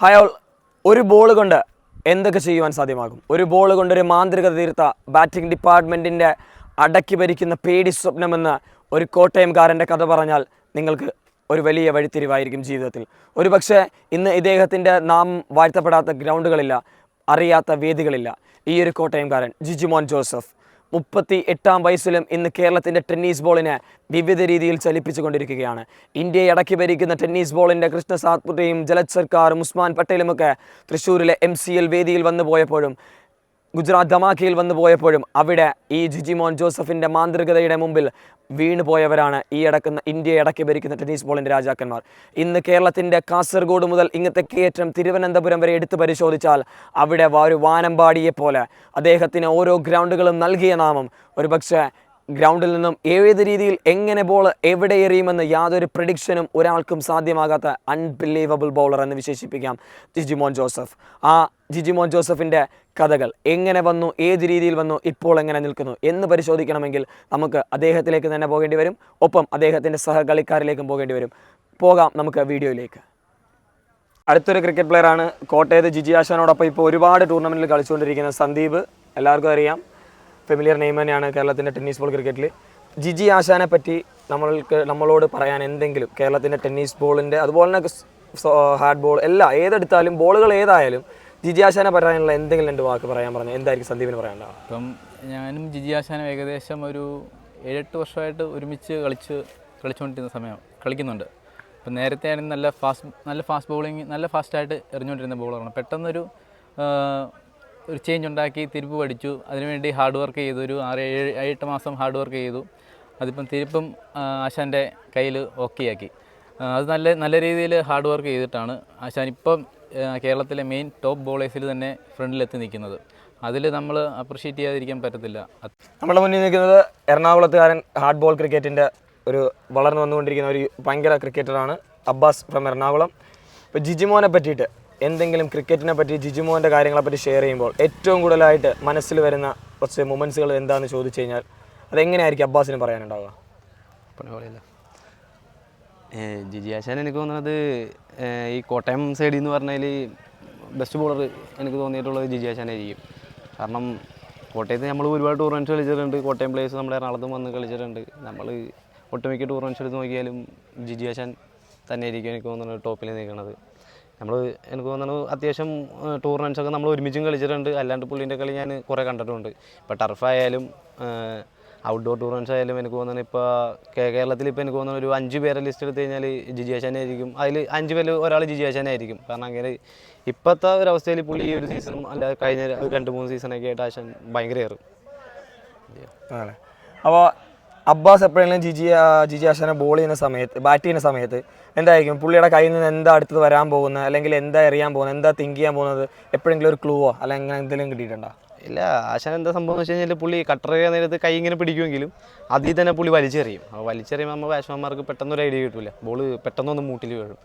Hi all ഒരു ball കൊണ്ട് എന്തൊക്കെ ചെയ്യുവാൻ സാധ്യമാകും? ഒരു ബോൾ കൊണ്ട് ഒരു മാന്ത്രികത തീർത്ത ബാറ്റിംഗ് ഡിപ്പാർട്ട്മെന്റിന്റെ അടക്കി ഭരിക്കുന്ന പേടി സ്വപ്നമെന്ന് ഒരു കോട്ടയംകാരന്റെ കഥ പറഞ്ഞാൽ നിങ്ങൾക്ക് ഒരു വലിയ വഴിത്തിരിവായിരിക്കും ജീവിതത്തിൽ. ഒരു പക്ഷേ ഇന്ന് ഇദ്ദേഹത്തിന്റെ നാം വാഴ്ത്തപ്പെടാത്ത ഗ്രൗണ്ടുകളില്ല അറിയാത്ത വേദികളില്ല ഈ ഒരു കോട്ടയംകാരൻ ജിജിമോൻ ജോസഫ്. മുപ്പത്തി എട്ടാം വയസ്സിലും ഇന്ന് കേരളത്തിന്റെ ടെന്നീസ് ബോളിനെ വിവിധ രീതിയിൽ ചലിപ്പിച്ചുകൊണ്ടിരിക്കുകയാണ്. ഇന്ത്യയെ അടക്കി ഭരിക്കുന്ന ടെന്നീസ് ബോളിന്റെ കൃഷ്ണ സാത്പുട്ടയും ജലജ് ഉസ്മാൻ പട്ടേലുമൊക്കെ തൃശ്ശൂരിലെ എം സി എൽ വേദിയിൽ വന്നു പോയപ്പോഴും ഗുജറാത്ത് ധമാക്കയിൽ വന്നു പോയപ്പോഴും അവിടെ ഈ ജിജിമോൻ ജോസഫിന്റെ മാന്ത്രികതയുടെ മുമ്പിൽ വീണു പോയവരാണ് ഈ അടക്കുന്ന ഇന്ത്യയെ അടക്കി ഭരിക്കുന്ന ടെന്നീസ് ബോളിന്റെ രാജാക്കന്മാർ. ഇന്ന് കേരളത്തിന്റെ കാസർഗോഡ് മുതൽ ഇങ്ങത്തെ കയറ്റം തിരുവനന്തപുരം വരെ എടുത്തു പരിശോധിച്ചാൽ അവിടെ ഒരു വാനമ്പാടിയെ പോലെ അദ്ദേഹത്തിന് ഓരോ ഗ്രൗണ്ടുകളും നൽകിയ നാമം. ഒരു പക്ഷേ ഗ്രൗണ്ടിൽ നിന്നും ഏത് രീതിയിൽ എങ്ങനെ ബോൾ എവിടെ എറിയുമെന്ന് യാതൊരു പ്രഡിക്ഷനും ഒരാൾക്കും സാധ്യമാകാത്ത അൺബിലീവബിൾ ബൗളർ എന്ന് വിശേഷിപ്പിക്കാം ജിജിമോൻ ജോസഫ്. ആ ജിജിമോൻ ജോസഫിന്റെ കഥകൾ എങ്ങനെ വന്നു ഏത് രീതിയിൽ വന്നു ഇപ്പോൾ എങ്ങനെ നിൽക്കുന്നു എന്ന് പരിശോധിക്കണമെങ്കിൽ നമുക്ക് അദ്ദേഹത്തിലേക്ക് തന്നെ പോകേണ്ടി വരും. ഒപ്പം അദ്ദേഹത്തിന്റെ സഹകളിക്കാരിലേക്കും പോകേണ്ടി വരും. പോകാം നമുക്ക് വീഡിയോയിലേക്ക്. അടുത്തൊരു ക്രിക്കറ്റ് പ്ലെയറാണ് കോട്ടയത്ത് ജിജി ആശാനോടൊപ്പം ഇപ്പോൾ ഒരുപാട് ടൂർണമെന്റിൽ കളിച്ചുകൊണ്ടിരിക്കുന്ന സന്ദീപ്. എല്ലാവർക്കും അറിയാം. ഫെമിലിയർ നെയിം തന്നെയാണ് കേരളത്തിന്റെ ടെന്നീസ് ബോൾ ക്രിക്കറ്റിൽ ജിജി ആശാനെ പറ്റി നമ്മൾക്ക് നമ്മളോട് പറയാൻ എന്തെങ്കിലും കേരളത്തിന്റെ ടെന്നീസ് ബോളിന്റെ അതുപോലെ തന്നെ ഹാർഡ് ബോൾ എല്ലാം ഏതെടുത്താലും ബോളുകൾ ഏതായാലും ജിജി ആശാനെ പറയാനുള്ള എന്തെങ്കിലും രണ്ട് വാക്ക് പറയാൻ പറഞ്ഞു എന്തായിരിക്കും സന്ദീപിന് പറയാനുണ്ടാവുക ഇപ്പം ഞാനും ജിജി ആശാനും ഏകദേശം ഒരു ഏഴെട്ട് വർഷമായിട്ട് ഒരുമിച്ച് കളിച്ച് കളിച്ചുകൊണ്ടിരുന്ന സമയം കളിക്കുന്നുണ്ട്. അപ്പം നേരത്തെ ആണെങ്കിൽ നല്ല ഫാസ്റ്റ് നല്ല ഫാസ്റ്റ് ബോളിങ് നല്ല ഫാസ്റ്റായിട്ട് എറിഞ്ഞുകൊണ്ടിരുന്ന ബോളറാണ് പെട്ടെന്നൊരു ഒരു ചേഞ്ച് ഉണ്ടാക്കി തിരുപ്പ് പഠിച്ചു. അതിനുവേണ്ടി ഹാർഡ് വർക്ക് ചെയ്തു ഒരു ആറ് ഏഴ് എട്ട് മാസം ഹാർഡ് വർക്ക് ചെയ്തു. അതിപ്പം തിരുപ്പും ആശാന്റെ കയ്യിൽ ഓക്കെ ആക്കി. അത് നല്ല നല്ല രീതിയിൽ ഹാർഡ് വർക്ക് ചെയ്തിട്ടാണ് ആശാൻ ഇപ്പം കേരളത്തിലെ മെയിൻ ടോപ്പ് ബോളേഴ്സിൽ തന്നെ ഫ്രണ്ടിലെത്തി നിൽക്കുന്നത്. അതിൽ നമ്മൾ അപ്രിഷ്യേറ്റ് ചെയ്യാതിരിക്കാൻ പറ്റത്തില്ല. നമ്മുടെ മുന്നിൽ നിൽക്കുന്നത് എറണാകുളത്തുകാരൻ ഹാർഡ് ബോൾ ക്രിക്കറ്റിന്റെ ഒരു വളർന്നു വന്നുകൊണ്ടിരിക്കുന്ന ഒരു ഭയങ്കര ക്രിക്കറ്ററാണ് അബ്ബാസ് ഫ്രം എറണാകുളം. ഇപ്പോൾ ജിജിമോനെ പറ്റിയിട്ട് എന്തെങ്കിലും ക്രിക്കറ്റിനെ പറ്റി ജിജിമോന്റെ കാര്യങ്ങളെ പറ്റി ഷെയർ ചെയ്യുമ്പോൾ ഏറ്റവും കൂടുതലായിട്ട് മനസ്സിൽ വരുന്ന കുറച്ച് മൊമെന്റ്സുകൾ എന്താണെന്ന് ചോദിച്ചു കഴിഞ്ഞാൽ അതെങ്ങനെയായിരിക്കും അബ്ബാസിന് പറയാനുണ്ടാവുക? ജിജി ആശാൻ എനിക്ക് തോന്നുന്നത് ഈ കോട്ടയം സൈഡിൽ നിന്ന് പറഞ്ഞാൽ ബെസ്റ്റ് ബോളർ എനിക്ക് തോന്നിയിട്ടുള്ളത് ജിജി ആശാനായിരിക്കും കാരണം കോട്ടയത്ത് നമ്മൾ ഒരുപാട് ടൂർണമെന്റ്സ് കളിച്ചിട്ടുണ്ട്. കോട്ടയം പ്ലേയേഴ്സ് നമ്മുടെ എറണാകുളത്തും വന്ന് കളിച്ചിട്ടുണ്ട്. നമ്മൾ ഒട്ടുമിക്ക ടൂർണമെന്റ്സ് എടുത്ത് നോക്കിയാലും ജിജി ആശാൻ തന്നെയായിരിക്കും എനിക്ക് തോന്നുന്നത് ടോപ്പിൽ നിൽക്കുന്നത്. നമ്മൾ എനിക്ക് തോന്നുന്നു അത്യാവശ്യം ടൂർണമെന്റ്സ് ഒക്കെ നമ്മൾ ഒരുമിച്ചും കളിച്ചിട്ടുണ്ട്. അല്ലാണ്ട് പുള്ളീന്റെ കളി ഞാൻ കുറേ കണ്ടിട്ടുണ്ട്. ഇപ്പോൾ ടർഫായാലും ഔട്ട്ഡോർ ടൂർണമെന്റ്സ് ആയാലും എനിക്ക് തോന്നുന്നു ഇപ്പോൾ കേരളത്തിൽ ഇപ്പോൾ എനിക്ക് തോന്നുന്നു ഒരു അഞ്ച് പേരെ ലിസ്റ്റ് എടുത്തു കഴിഞ്ഞാൽ ജിജി ആശാനായിരിക്കും അതിൽ അഞ്ച് പേര് ഒരാൾ ജിജി ആശാനായിരിക്കും കാരണം അങ്ങനെ ഇപ്പോഴത്തെ അവസ്ഥയിൽ പുള്ളി ഈ ഒരു സീസണും അല്ല കഴിഞ്ഞ രണ്ട് മൂന്ന് സീസണൊക്കെ ആയിട്ട് ആശാൻ ഭയങ്കര ആണ് അപ്പോൾ അബ്ബാസ് എപ്പോഴെങ്കിലും ജിജി ജിജി ആശാനെ ബോൾ ചെയ്യുന്ന സമയത്ത് ബാറ്റ് ചെയ്യുന്ന സമയത്ത് എന്തായിരിക്കും? പുള്ളിയുടെ കയ്യിൽ നിന്ന് എന്താ അടുത്തത് വരാൻ പോകുന്നത്? അല്ലെങ്കിൽ എന്താ എറിയാൻ പോകുന്നത്? എന്താ തിങ്ക് ചെയ്യാൻ പോകുന്നത്? എപ്പോഴെങ്കിലും ഒരു ക്ലൂവോ അല്ലെങ്കിൽ അങ്ങനെ എന്തെങ്കിലും കിട്ടിയിട്ടുണ്ടോ? ഇല്ല ആശാൻ എന്താ സംഭവം എന്ന് വെച്ച് കഴിഞ്ഞാൽ പുള്ളി കട്ടർ നേരത്ത് കൈ ഇങ്ങനെ പിടിക്കുമെങ്കിലും അതിൽ തന്നെ പുള്ളി വലിച്ചെറിയും. അപ്പോൾ വലിച്ചെറിയുമ്പോൾ നമ്മൾ ബാറ്റ്സ്മാൻമാർക്ക് പെട്ടെന്ന് ഒരു ഐഡിയ കിട്ടില്ല ബോൾ പെട്ടെന്നൊന്ന് മൂട്ടിൽ വീഴും.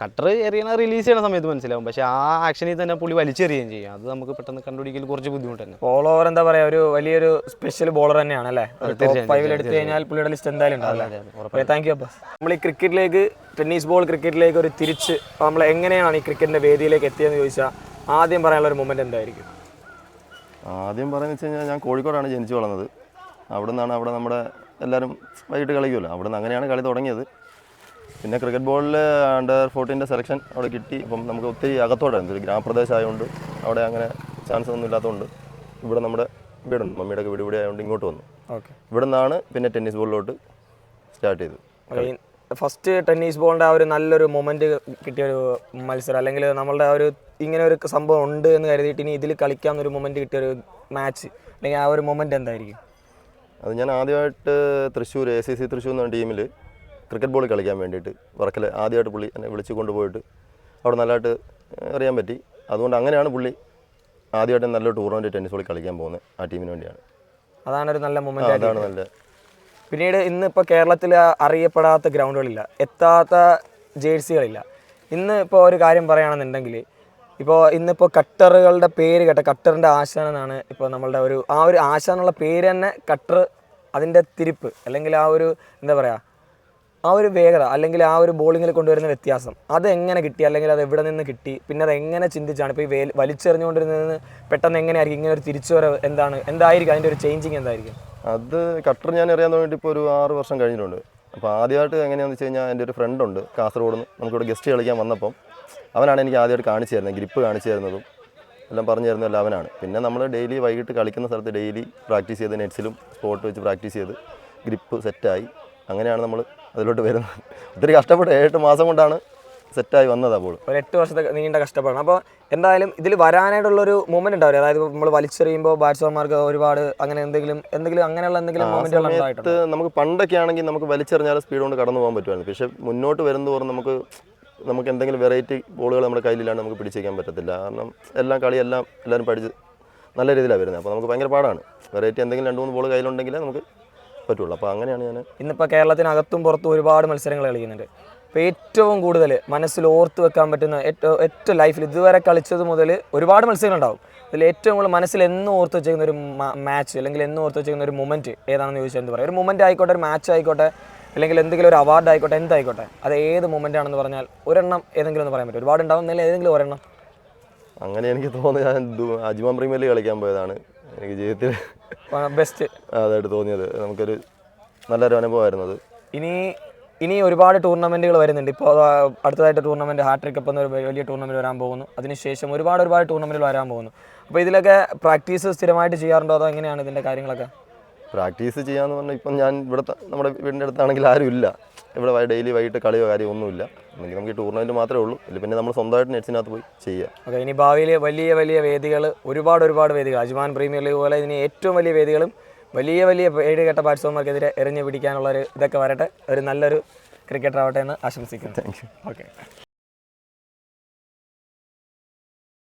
കട്ടർ എറിയണ റിലീസ് ചെയ്യണ സമയത്ത് മനസ്സിലാവും. പക്ഷേ ആ ആക്ഷനിൽ തന്നെ പുളി വലിച്ചെറിയുകയും ചെയ്യും. അത് നമുക്ക് പെട്ടെന്ന് കണ്ടുപിടിക്കൽ കുറച്ച് ബുദ്ധിമുട്ട് തന്നെ. ഓൾ ഓവർ എന്താ പറയാ ഒരു വലിയൊരു സ്പെഷ്യൽ ബോളർ തന്നെയാണ് അല്ലേ? ഫൈവിൽ എടുത്തു കഴിഞ്ഞാൽ പുള്ളിയുടെ ലിസ്റ്റ് എന്തായാലും ഉണ്ടാവില്ല. താങ്ക് യു അബ്ബാസ് നമ്മൾ ഈ ക്രിക്കറ്റിലേക്ക് ടെന്നീസ് ബോൾ ക്രിക്കറ്റിലേക്ക് ഒരു തിരിച്ച് നമ്മൾ എങ്ങനെയാണ് ഈ ക്രിക്കറ്റിന്റെ വേദിയിലേക്ക് എത്തിയെന്ന് ചോദിച്ചാൽ ആദ്യം പറയാനുള്ള ഒരു മൊമെന്റ് എന്തായിരിക്കും? ആദ്യം പറയുന്നത് വെച്ച് കഴിഞ്ഞാൽ ഞാൻ കോഴിക്കോടാണ് ജനിച്ചു വളർന്നത്. അവിടെ നിന്നാണ് അവിടെ നമ്മുടെ എല്ലാവരും വൈകിട്ട് കളിക്കുമല്ലോ. അവിടെ നിന്ന് അങ്ങനെയാണ് കളി തുടങ്ങിയത്. പിന്നെ ക്രിക്കറ്റ് ബോളിൽ അണ്ടർ ഫോർട്ടീന്റെ സെലക്ഷൻ അവിടെ കിട്ടി. അപ്പം നമുക്ക് ഒത്തിരി അകത്തോടായിരുന്നു ഒരു ഗ്രാമപ്രദേശം ആയതുകൊണ്ട് അവിടെ അങ്ങനെ ചാൻസ് ഒന്നും ഇല്ലാത്തതുകൊണ്ട് ഇവിടെ നമ്മുടെ വീടുണ്ട് മമ്മിയുടെ ഒക്കെ വീട് ഇവിടെ ആയതുകൊണ്ട് ഇങ്ങോട്ട് വന്നു. ഓക്കെ ഇവിടെ നിന്നാണ് പിന്നെ ടെന്നീസ് ബോളിലോട്ട് സ്റ്റാർട്ട് ചെയ്തത്. ഫസ്റ്റ് ടെന്നീസ് ബോളിന്റെ ആ ഒരു നല്ലൊരു മൊമെന്റ് കിട്ടിയ ഒരു മത്സരം. അല്ലെങ്കിൽ നമ്മളുടെ ആ ഒരു ഇങ്ങനെ ഒരു സംഭവം ഉണ്ട് എന്ന് കരുതിയിട്ട് ഇനി ഇതിൽ കളിക്കാവുന്ന ഒരു മൊമെന്റ് കിട്ടിയ ഒരു മാച്ച് അല്ലെങ്കിൽ ആ ഒരു മൊമെന്റ് എന്തായിരിക്കും? അത് ഞാൻ ആദ്യമായിട്ട് Thrissur A C C Thrissur എന്ന ടീമിൽ ക്രിക്കറ്റ് ബോൾ കളിക്കാൻ വേണ്ടിയിട്ട് വർക്കൽ ആദ്യമായിട്ട് പുള്ളി എന്നെ വിളിച്ചു കൊണ്ടുപോയിട്ട് അവിടെ നല്ലതായിട്ട് അറിയാൻ പറ്റി. അതുകൊണ്ട് അങ്ങനെയാണ് പുള്ളി ആദ്യമായിട്ട് നല്ല ടൂർണമെന്റ് ടെന്നീസ് ബോളിൽ കളിക്കാൻ പോകുന്നത് ആ ടീമിന് വേണ്ടിയാണ്. അതാണ് ഒരു നല്ല മൊമെന്റ് അതാണ് നല്ല പിന്നീട് ഇന്ന് ഇപ്പോൾ കേരളത്തിൽ അറിയപ്പെടാത്ത ഗ്രൗണ്ടുകളില്ല എത്താത്ത ജേഴ്സികളില്ല. ഇന്ന് ഇപ്പോൾ ഒരു കാര്യം പറയുകയാണെന്നുണ്ടെങ്കിൽ ഇപ്പോൾ ഇന്നിപ്പോൾ കട്ടറുകളുടെ പേര് കേട്ട കട്ടറിന്റെ ആശാൻ എന്നാണ് ഇപ്പോൾ നമ്മളുടെ ഒരു ആ ഒരു ആശാൻ എന്നുള്ള പേര് തന്നെ കട്ടർ അതിന്റെ തിരിപ്പ് അല്ലെങ്കിൽ ആ ഒരു എന്താ പറയുക ആ ഒരു വേഗത അല്ലെങ്കിൽ ആ ഒരു ബോളിങ്ങിൽ കൊണ്ടുവരുന്ന വ്യത്യാസം അത് എങ്ങനെ കിട്ടി? അല്ലെങ്കിൽ അത് എവിടെ നിന്ന് കിട്ടി? പിന്നെ അത് എങ്ങനെ ചിന്തിച്ചാണ്? ഇപ്പോൾ ഈ വേ വലിച്ചെറിഞ്ഞുകൊണ്ടിരുന്നത് പെട്ടെന്ന് എങ്ങനെയായിരിക്കും? ഇങ്ങനെ ഒരു തിരിച്ചുവരവ് എന്താണ്? എന്തായിരിക്കും? അതിന്റെ ഒരു ചേഞ്ചിങ് എന്തായിരിക്കും? അത് കട്ടർ ഞാൻ അറിയാൻ തുടങ്ങിയിട്ട് ഇപ്പോൾ ഒരു ആറ് വർഷം കഴിഞ്ഞിട്ടുണ്ട്. അപ്പോൾ ആദ്യമായിട്ട് എങ്ങനെയാണെന്ന് വെച്ച് കഴിഞ്ഞാൽ എന്റെ ഒരു ഫ്രണ്ട് ഉണ്ട് കാസർഗോഡ് നിന്ന്. നമുക്കിവിടെ ഗസ്റ്റ് കളിക്കാൻ വന്നപ്പം അവനാണ് എനിക്ക് ആദ്യമായിട്ട് കാണിച്ചു തരുന്നത് ഗ്രിപ്പ് കാണിച്ചു തരുന്നതും. എല്ലാം പറഞ്ഞു തരുന്നതെല്ലാം അവനാണ്. പിന്നെ നമ്മൾ ഡെയിലി വൈകിട്ട് കളിക്കുന്ന സ്ഥലത്ത് ഡെയിലി പ്രാക്ടീസ് ചെയ്ത് നെറ്റ്സിലും സ്പോട്ട് വെച്ച് പ്രാക്ടീസ് ചെയ്ത് ഗ്രിപ്പ് സെറ്റായി അങ്ങനെയാണ് നമ്മൾ അതിലോട്ട് വരുന്നത്. ഒത്തിരി കഷ്ടപ്പെട്ട് ഏഴെട്ട് മാസം കൊണ്ടാണ് സെറ്റായി വന്നത് അപ്പോൾ. ഒരു എട്ട് വർഷത്തെ നീണ്ട കഷ്ടപ്പാടാണ്. അപ്പോൾ എന്തായാലും ഇതിൽ വരാനായിട്ടുള്ളൊരു മൂമെന്റ് ഉണ്ടാവില്ല? അതായത് നമ്മൾ വലിച്ചെറിയുമ്പോൾ ബാറ്റ്സ്മാൻമാർക്ക് ഒരുപാട് അങ്ങനെ എന്തെങ്കിലും എന്തെങ്കിലും അങ്ങനെയുള്ള എന്തെങ്കിലും മൂമെന്റ് ഉണ്ടായിട്ടുണ്ട്? നമുക്ക് പണ്ടൊക്കെ ആണെങ്കിൽ നമുക്ക് വലിച്ചെറിഞ്ഞാൽ സ്പീഡ് കൊണ്ട് കടന്നു പോകാൻ പറ്റുമായിരുന്നു. പക്ഷേ മുന്നോട്ട് വരുന്നതോറും നമുക്ക് നമുക്ക് എന്തെങ്കിലും വെറൈറ്റി ബോളുകൾ നമ്മുടെ കയ്യിലില്ലാണ്ട് നമുക്ക് പിടിച്ചേക്കാൻ പറ്റത്തില്ല. കാരണം എല്ലാം കളിയെല്ലാം എല്ലാവരും പഠിച്ച് നല്ല രീതിയിലാണ് വരുന്നത്. അപ്പോൾ നമുക്ക് ഭയങ്കര പാടാണ്. വെറൈറ്റി എന്തെങ്കിലും രണ്ട് മൂന്ന് ബോൾ കയ്യിലുണ്ടെങ്കിൽ നമുക്ക് പറ്റുള്ളൂ. അപ്പോൾ അങ്ങനെയാണ് ഞാൻ ഇന്നിപ്പോൾ കേരളത്തിനകത്തും പുറത്തും ഒരുപാട് മത്സരങ്ങൾ കളിക്കുന്നുണ്ട്. അപ്പോൾ ഏറ്റവും കൂടുതൽ മനസ്സിൽ ഓർത്ത് വെക്കാൻ പറ്റുന്ന ഏറ്റവും ഏറ്റവും ലൈഫിൽ ഇതുവരെ കളിച്ചത് മുതൽ ഒരുപാട് മത്സരങ്ങൾ ഉണ്ടാവും അതിൽ ഏറ്റവും കൂടുതൽ മനസ്സിൽ എന്നും ഓർത്ത് വെച്ചിരിക്കുന്ന ഒരു മാച്ച് അല്ലെങ്കിൽ എന്നും ഓർത്ത് വെച്ചിരിക്കുന്ന ഒരു മൊമെന്റ് ഏതാണെന്ന് ചോദിച്ചാൽ എന്ത് പറയുക ഒരു മൊമെന്റ് ആയിക്കോട്ടെ ഒരു മാച്ച് ആയിക്കോട്ടെ അല്ലെങ്കിൽ എന്തെങ്കിലും ഒരു അവാർഡ് ആയിക്കോട്ടെ എന്തായിക്കോട്ടെ അത് ഏത് മൊമെന്റ് ആണെന്ന് പറഞ്ഞാൽ ഒരെണ്ണം ഏതെങ്കിലും ഒന്ന് പറയാൻ പറ്റും. ഒരുപാട് ഉണ്ടാവും അല്ലെങ്കിൽ ഏതെങ്കിലും ഒരെണ്ണം. അങ്ങനെ എനിക്ക് തോന്നുന്നത് ഞാൻ അജ്മാൻ പ്രീമിയർ കളിക്കാൻ പോയതാണ്. എനിക്ക് ജീവിതത്തിൽ ബെസ്റ്റ് അതായിട്ട് തോന്നിയത്. നമുക്കൊരു നല്ലൊരു അനുഭവമായിരുന്നു അത്. ഇനി ഇനി ഒരുപാട് ടൂർണമെന്റുകൾ വരുന്നുണ്ട്. ഇപ്പോൾ അടുത്തതായിട്ട് ടൂർണമെന്റ് ഹാട്രിക് കപ്പ് എന്നൊരു വലിയ ടൂർണമെന്റ് വരാൻ പോകുന്നു. അതിനുശേഷം ഒരുപാട് ഒരുപാട് ടൂർണമെന്റുകൾ വരാൻ പോകുന്നു. അപ്പോൾ ഇതിലൊക്കെ പ്രാക്ടീസ് സ്ഥിരമായിട്ട് ചെയ്യാറുണ്ടോ? അതോ എങ്ങനെയാണ് ഇതിന്റെ കാര്യങ്ങളൊക്കെ? പ്രാക്ടീസ് ചെയ്യാന്ന് പറഞ്ഞാൽ ഇപ്പം ഞാൻ ഇവിടെ നമ്മുടെ വീടിന്റെ അടുത്താണെങ്കിൽ ആരും ഇല്ല. ഇവിടെ ഡെയിലി വൈകിട്ട് കളിയോ കാര്യമോ ഒന്നുമില്ല. എന്നെങ്കിൽ നമുക്ക് ഈ ടൂർണമെന്റ് മാത്രമേ ഉള്ളൂ. ഇല്ല പിന്നെ നമ്മൾ സ്വന്തമായിട്ട് നെറ്റ്സിനകത്ത് പോയി ചെയ്യുക. ഓക്കെ ഇനി ഭാവിയിൽ വലിയ വലിയ വേദികൾ ഒരുപാട് ഒരുപാട് വേദികൾ അജ്മാൻ പ്രീമിയർ ലീഗ് പോലെ ഇനി ഏറ്റവും വലിയ വേദികളും വലിയ വലിയ ഏഴ് കെട്ട ബാറ്റ്സ്മാർക്കെതിരെ എറിഞ്ഞു പിടിക്കാനുള്ള ഒരു ഇതൊക്കെ വരട്ടെ. ഒരു നല്ലൊരു ക്രിക്കറ്റർ ആവട്ടെ എന്ന് ആശംസിക്കുന്നു. Thank you okay.